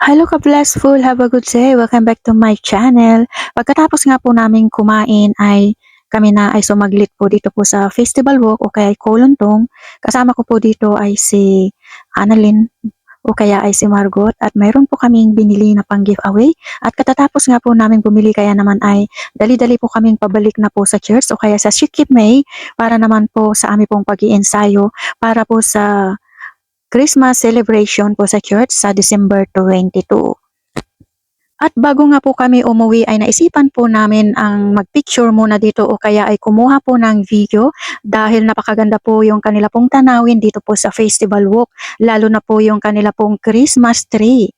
Hello ka-blessful, have a good day. Welcome back to my channel. Pagkatapos nga po namin kumain ay kami na ay sumaglit po dito po sa Festival Walk o kaya Kolontong. Kasama ko po dito ay si Annalyn o kaya ay si Margot at mayroon po kaming binili na pang giveaway at katatapos nga po namin bumili kaya naman ay dali-dali po kaming pabalik na po sa church o kaya sa Shikip May para naman po sa aming pong pag ensayo para po sa Christmas celebration po sa church sa December 22. At bago nga po kami umuwi ay naisipan po namin ang magpicture muna dito o kaya ay kumuha po ng video dahil napakaganda po yung kanila pong tanawin dito po sa Festival Walk lalo na po yung kanila pong Christmas tree.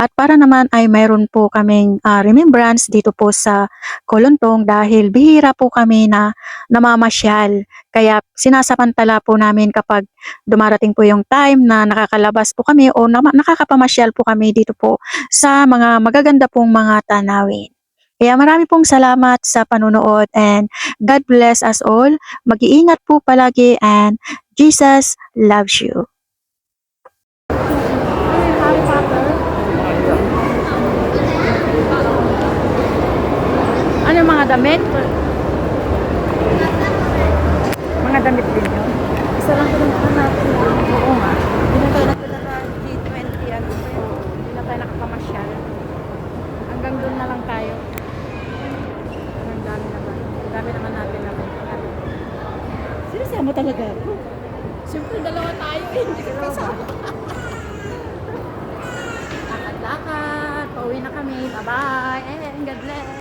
At para naman ay mayroon po kaming ah, remembrance dito po sa Kolontong dahil bihira po kami na namamasyal. Kaya sinasapantala po namin kapag dumarating po yung time na nakakalabas po kami o nama- nakakapamasyal po kami dito po sa mga magaganda pong mga tanawin. Kaya marami pong salamat sa panunood and God bless us all. Mag-iingat po palagi and Jesus loves you. Harry Potter. Ano yung mga damit? Mga damit din yun. Isa lang pinuntahan natin. Oo nga. Hindi na tayo nagpunta G20. Ano pa yun? Hindi na tayo nakapamasyal. Hanggang doon na lang tayo. Ang dami naman. Ang dami naman natin na Sinasama talaga ako. Siyempre, dalawa tayo eh. Hindi ka kasama. Lakad-lakad. Pauwi na kami. Bye-bye. And God bless.